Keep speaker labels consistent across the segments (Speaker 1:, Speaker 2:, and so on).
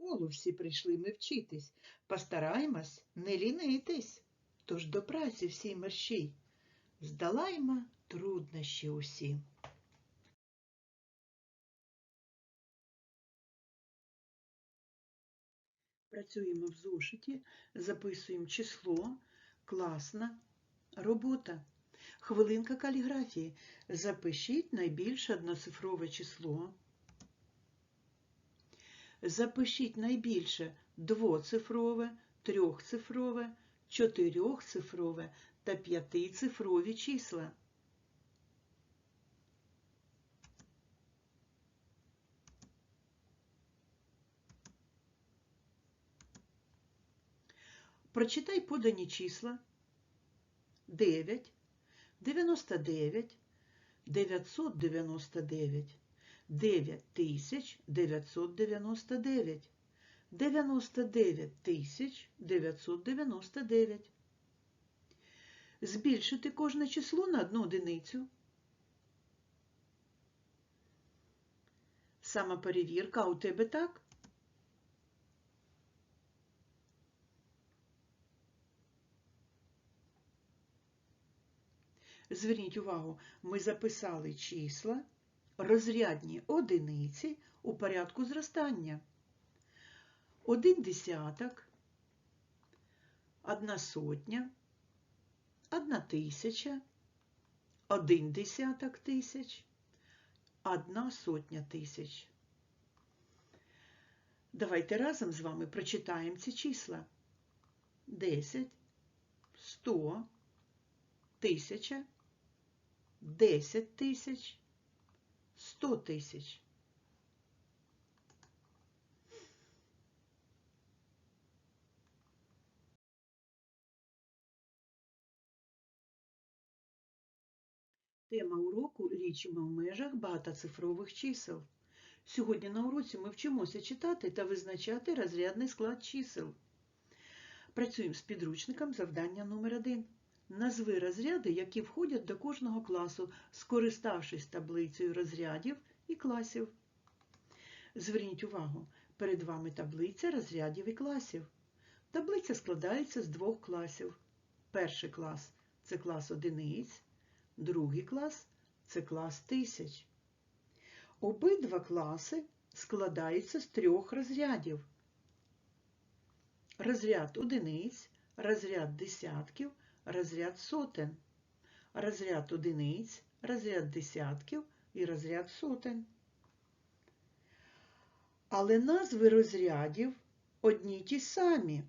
Speaker 1: школу всі прийшли ми вчитись, постараємось не лінитись. Тож до праці всій мерщій, здолаймо труднощі усі. Працюємо в зошиті, записуємо число, класна робота. Хвилинка каліграфії. Запишіть найбільше одноцифрове число. Запишіть найбільше двоцифрове, трьохцифрове, чотирьохцифрове та п'ятицифрові числа. Прочитай подані числа 9, 99, 999, 9999, 99 тисяч 999. Збільшити кожне число на одну одиницю. Самоперевірка у тебе так? Зверніть увагу, ми записали числа, розрядні одиниці у порядку зростання. Один десяток, одна сотня, одна тисяча, один десяток тисяч, одна сотня тисяч. Давайте разом з вами прочитаємо ці числа. 10, 100, тисяча, 10 тисяч, 100 тисяч. Тема уроку лічимо в межах багатоцифрових чисел. Сьогодні на уроці ми вчимося читати та визначати розрядний склад чисел. Працюємо з підручником завдання номер 1 Назви розряди, які входять до кожного класу, скориставшись таблицею розрядів і класів. Зверніть увагу, перед вами таблиця розрядів і класів. Таблиця складається з двох класів. Перший клас це клас одиниць, другий клас це клас тисяч. Обидва класи складаються з трьох розрядів. Розряд одиниць, розряд десятків, розряд сотен, розряд одиниць, розряд десятків і розряд сотен. Але назви розрядів одні ті самі.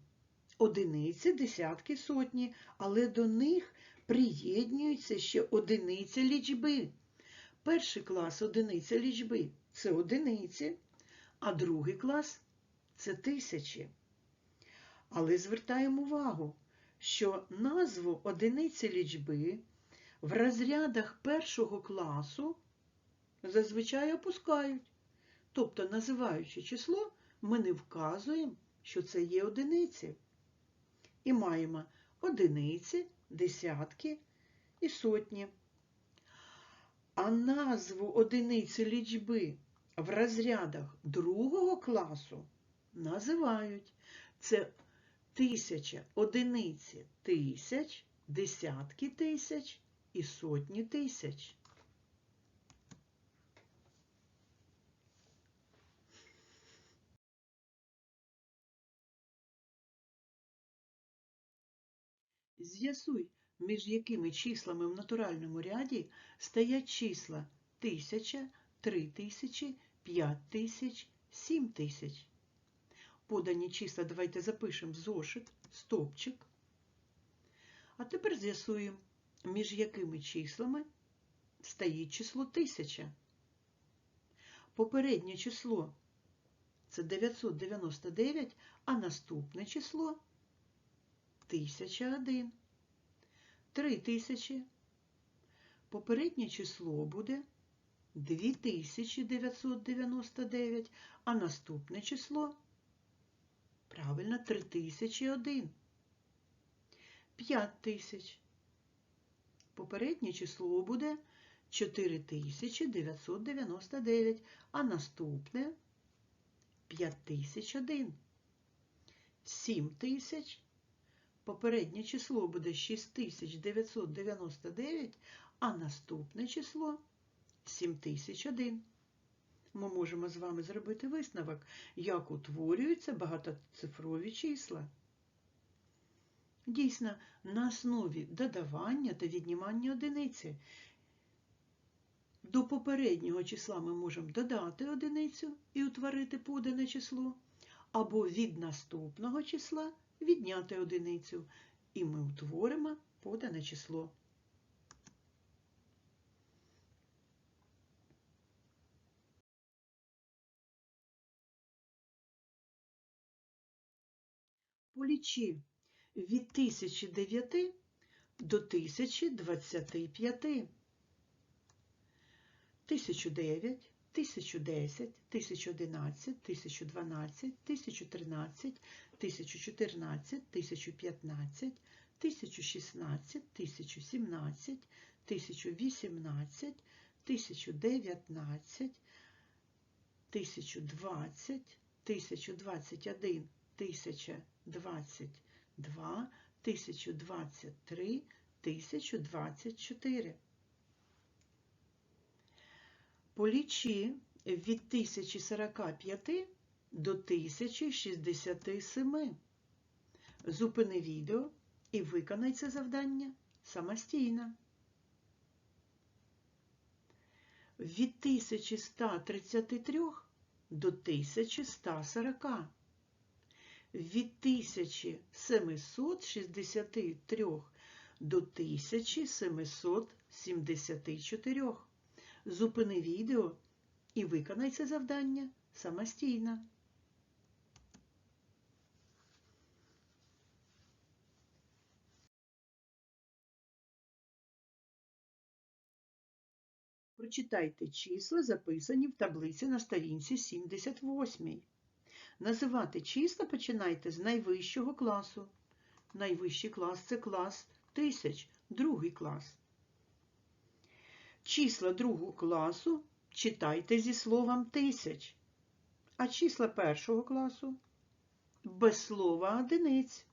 Speaker 1: Одиниці, десятки, сотні, але до них приєднюються ще одиниці лічби. Перший клас одиниця лічби це одиниці, а другий клас це тисячі. Але звертаємо увагу, що назву одиниці лічби в розрядах першого класу зазвичай опускають. Тобто, називаючи число, ми не вказуємо, що це є одиниці. І маємо одиниці, десятки і сотні. А назву одиниці лічби в розрядах другого класу називають це тисяча, одиниці тисяч, десятки тисяч і сотні тисяч. З'ясуй, між якими числами в натуральному ряді стоять числа тисяча, три тисячі, п'ять тисяч, сім тисяч. Подані числа давайте запишемо в зошит, стопчик. А тепер з'ясуємо, між якими числами стоїть число тисяча. Попереднє число це 999, а наступне число 1001. 3000. Попереднє число буде 2999, а наступне число правильно 3001. 5000. Попереднє число буде 4999, а наступне 5001. 7000. Попереднє число буде 6999, а наступне число 7001. Ми можемо з вами зробити висновок, як утворюються багатоцифрові числа. Дійсно, на основі додавання та віднімання одиниці. До попереднього числа ми можемо додати одиницю і утворити подане число, або від наступного числа відняти одиницю, і ми утворимо подане число. Полічи від 1009 до 1025. 1009, 1010, 1011, 1012, 1013, 1014, 1015, 1016, 1017, 1018, 1019, 1020, 1021, 1022, 1023, 1024. Полічи від 1045 до 1067. Зупини відео і виконай це завдання самостійно. Від 1133 до 1140. Від 1763 до 1774. Зупини відео і виконай це завдання самостійно. Прочитайте числа, записані в таблиці на сторінці 78. Називати числа починайте з найвищого класу. Найвищий клас це клас тисяч, другий клас. Числа другого класу читайте зі словом тисяч, а числа першого класу без слова одиниць.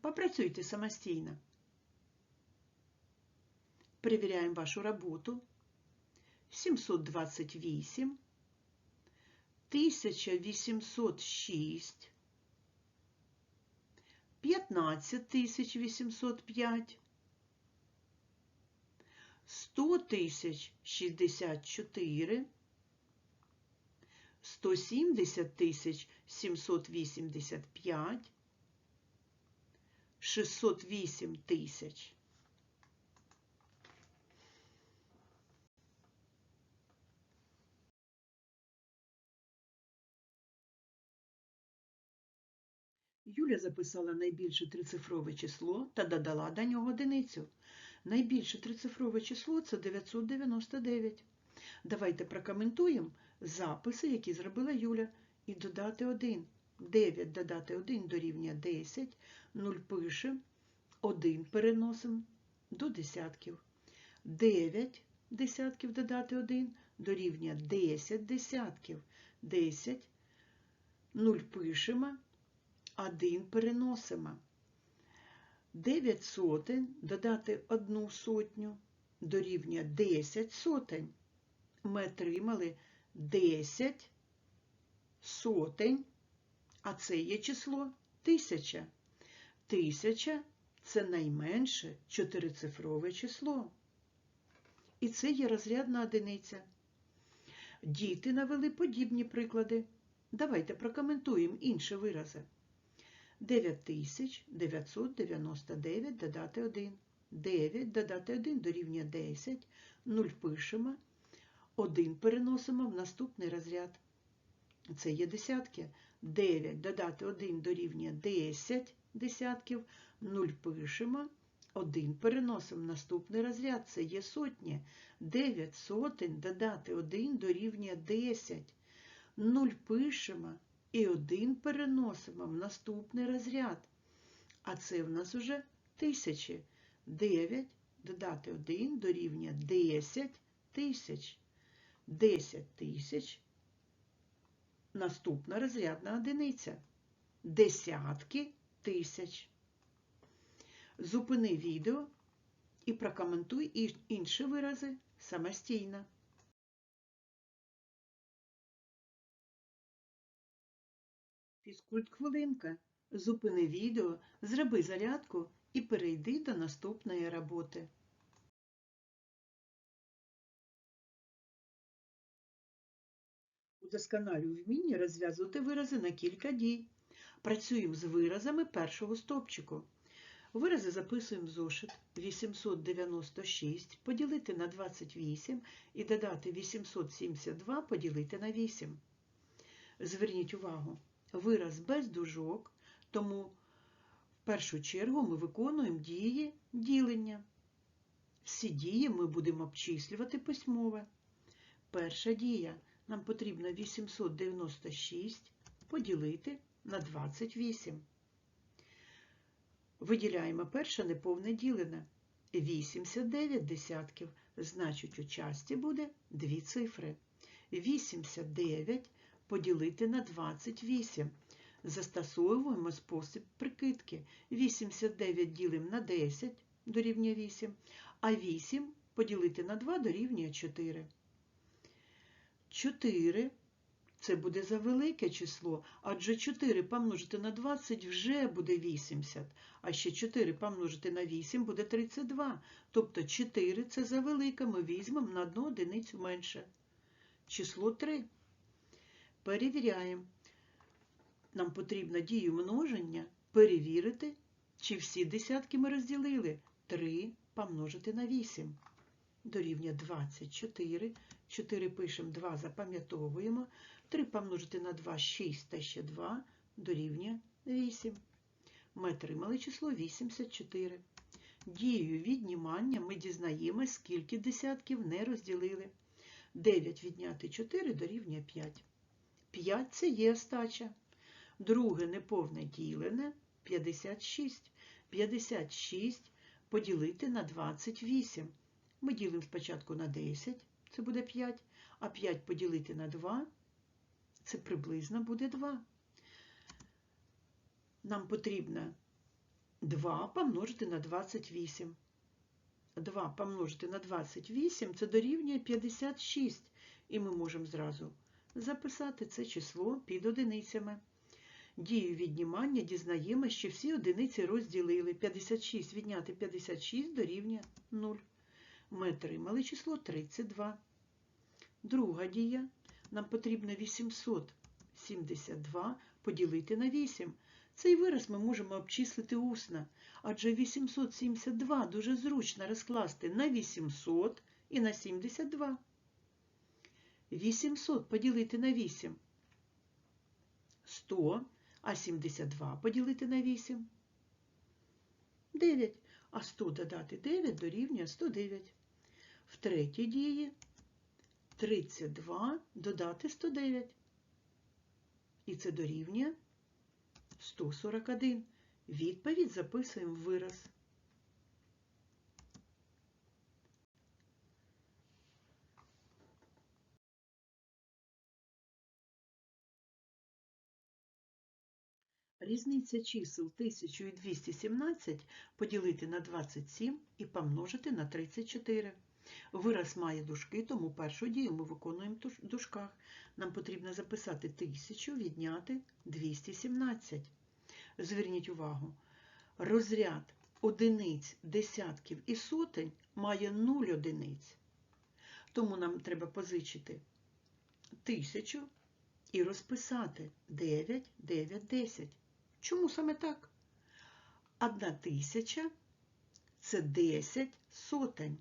Speaker 1: Попрацюйте самостійно. Перевіряємо вашу роботу. 728, 1806, 15805, 100 тисяч 64, 170 тисяч 785, 608 тисяч. Юля записала найбільше трицифрове число та додала до нього одиницю. Найбільше трицифрове число це 999. Давайте прокоментуємо записи, які зробила Юля, і додати 1. 9 додати 1 дорівнює 10, 0 пишемо, 1 переносимо до десятків. 9 десятків додати 1 дорівнює 10 десятків. 10, 0 пишемо, 1 переносимо. 9 сотень додати 1 сотню дорівнює 10 сотень. Ми отримали 10 сотень, а це є число тисяча. Тисяча це найменше чотирицифрове число. І це є розрядна одиниця. Діти навели подібні приклади. Давайте прокоментуємо інші вирази. 9999 додати 1. 9 додати 1 дорівнює 10. 0 пишемо. 1 переносимо в наступний розряд. Це є десятки. 9 додати 1 дорівнює 10 десятків. 0 пишемо. 1 переносимо в наступний розряд. Це є сотні. 9 сотень додати 1 дорівнює 10. 0 пишемо. І 1 переносимо в наступний розряд. А це в нас уже тисячі. 9 додати 1 дорівнює 10 тисяч. 10 тисяч наступна розрядна одиниця. Десятки тисяч. Зупини відео і прокоментуй інші вирази самостійно. Фізкульт хвилинка. Зупини відео, зроби зарядку і перейди до наступної роботи. Удосконалюй вміння розв'язувати вирази на кілька дій. Працюємо з виразами першого стовпчику. Вирази записуємо в зошит 896 поділити на 28 і додати 872 поділити на 8. Зверніть увагу, вираз без дужок, тому в першу чергу ми виконуємо дії ділення. Всі дії ми будемо обчислювати письмове. Перша дія. Нам потрібно 896 поділити на 28. Виділяємо перше неповне ділене. 89 десятків. Значить, у часті буде дві цифри. 89 поділити на 28. Застосовуємо спосіб прикидки. 89 ділимо на 10 дорівнює 8, а 8 поділити на 2 дорівнює 4. 4 це буде за велике число, адже 4 помножити на 20 вже буде 80, а ще 4 помножити на 8 буде 32. Тобто 4 це за велике, ми візьмемо на одну одиницю менше. Число 3. Перевіряємо. Нам потрібно дію множення перевірити, чи всі десятки ми розділили. 3 помножити на 8. Дорівнює 24. 4 пишемо, 2 запам'ятовуємо. 3 помножити на 2 6 та ще 2 дорівнює 8. Ми отримали число 84. Дією віднімання ми дізнаємось, скільки десятків не розділили. 9 відняти 4 дорівнює 5. 5 це є остача. Друге неповне ділене 56. 56 поділити на 28. Ми ділимо спочатку на 10, це буде 5, а 5 поділити на 2, це приблизно буде 2. Нам потрібно 2 помножити на 28. 2 помножити на 28 це дорівнює 56. І ми можемо зразу записати це число під одиницями. Дію віднімання дізнаємо, що всі одиниці розділили. 56 відняти 56 дорівнює 0. Ми отримали число 32. Друга дія. Нам потрібно 872 поділити на 8. Цей вираз ми можемо обчислити усно, адже 872 дуже зручно розкласти на 800 і на 72. 800 поділити на 8 100, а 72 поділити на 8 9, а 100 додати 9 дорівнює 109. В третій дії 32 додати 109. І це дорівнює 141. Відповідь записуємо в вираз. Різниця чисел 1217 поділити на 27 і помножити на 34. Вираз має дужки, тому першу дію ми виконуємо в дужках. Нам потрібно записати 1000 відняти 217. Зверніть увагу, розряд одиниць, десятків і сотень має 0 одиниць. Тому нам треба позичити 1000 і розписати 9, 9, 10. Чому саме так? Одна тисяча це 10 сотень.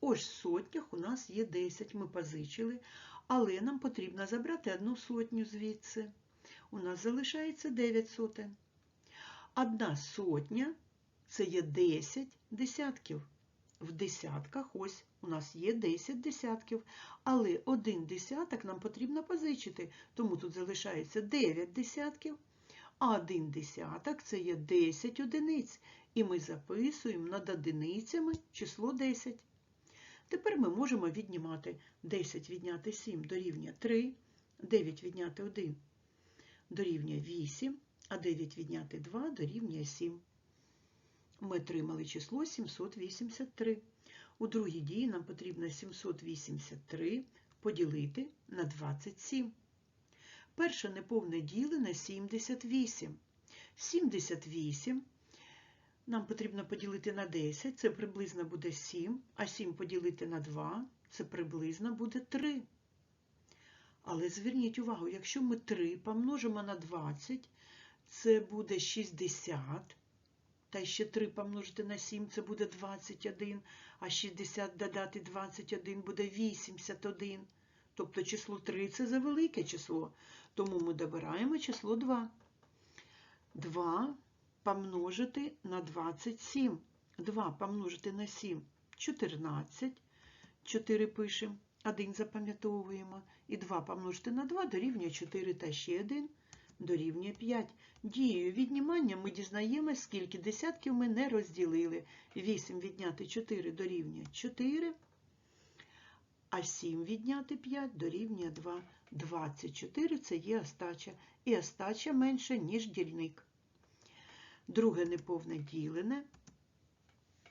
Speaker 1: Ось в сотнях у нас є 10, ми позичили, але нам потрібно забрати одну сотню звідси. У нас залишається 9 сотень. Одна сотня це є 10 десятків. В десятках ось у нас є 10 десятків, але один десяток нам потрібно позичити, тому тут залишається 9 десятків, а один десяток це є 10 одиниць, і ми записуємо над одиницями число 10. Тепер ми можемо віднімати 10 відняти 7 дорівнює 3, 9 відняти 1 дорівнює 8, а 9 відняти 2 дорівнює 7. Ми отримали число 783. У другій дії нам потрібно 783 поділити на 27. Перше неповне ділене 78. 78 нам потрібно поділити на 10, це приблизно буде 7, а 7 поділити на 2, це приблизно буде 3. Але зверніть увагу, якщо ми 3 помножимо на 20, це буде 60. Та ще 3 помножити на 7, це буде 21, а 60 додати 21 буде 81. Тобто число 3 це за велике число, тому ми добираємо число 2. 2 помножити на 27. 2 помножити на 7 14. 4 пишемо, 1 запам'ятовуємо. І 2 помножити на 2 дорівнює 4 та ще 1 дорівнює 5. Дією віднімання ми дізнаємось, скільки десятків ми не розділили. 8 відняти 4 дорівнює 4, а 7 відняти 5 дорівнює 2. 24 це є остача. І остача менше, ніж дільник. Друге неповне ділене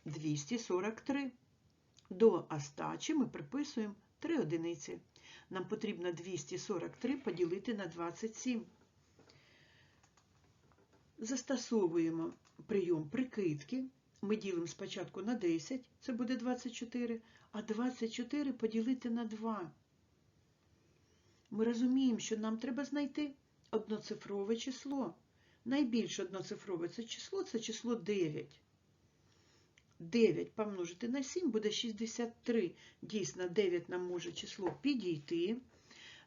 Speaker 1: 243. До остачі ми приписуємо 3 одиниці. Нам потрібно 243 поділити на 27. Застосовуємо прийом прикидки. Ми ділимо спочатку на 10, це буде 24, а 24 поділити на 2. Ми розуміємо, що нам треба знайти одноцифрове число. Найбільш одноцифрове це число це число 9. 9 помножити на 7 буде 63. Дійсно, 9 нам може число підійти.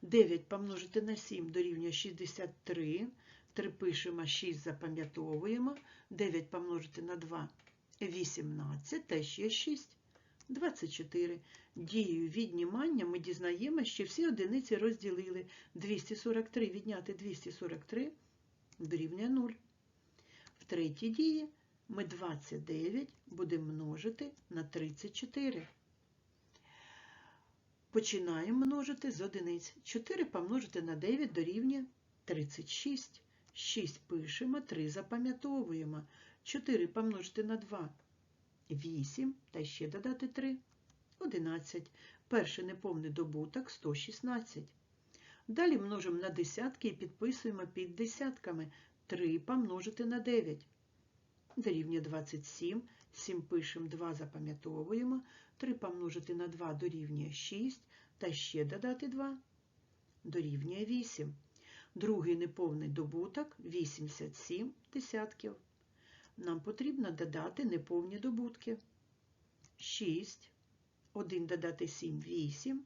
Speaker 1: 9 помножити на 7 дорівнює 63. 3 пишемо, 6 запам'ятовуємо. 9 помножити на 2 18 та ще 6. 24. Дією віднімання ми дізнаємося, що всі одиниці розділили. 243 відняти 243 дорівнює 0. В третій дії ми 29 будемо множити на 34. Починаємо множити з одиниць. 4 помножити на 9 дорівнює 36. 6 пишемо, 3 запам'ятовуємо. 4 помножити на 2 8, та ще додати 3 11. Перший неповний добуток 116. Далі множимо на десятки і підписуємо під десятками. 3 помножити на 9. Дорівнює 27. 7 пишемо, 2 запам'ятовуємо. 3 помножити на 2 дорівнює 6. Та ще додати 2. Дорівнює 8. Другий неповний добуток 87 десятків. Нам потрібно додати неповні добутки. 6. 1 додати 7 8.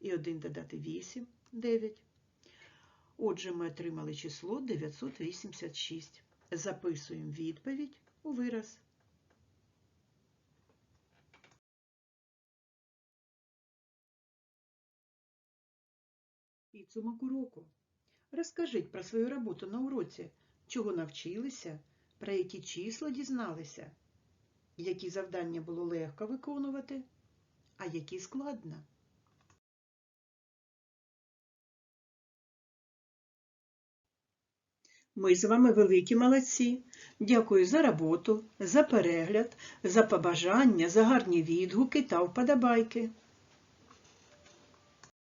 Speaker 1: І 1 додати 8 9. Отже, ми отримали число 986. Записуємо відповідь у вираз. Підсумок уроку. Розкажіть про свою роботу на уроці, чого навчилися, про які числа дізналися, які завдання було легко виконувати, а які складно. Ми з вами великі молодці. Дякую за роботу, за перегляд, за побажання, за гарні відгуки та вподобайки.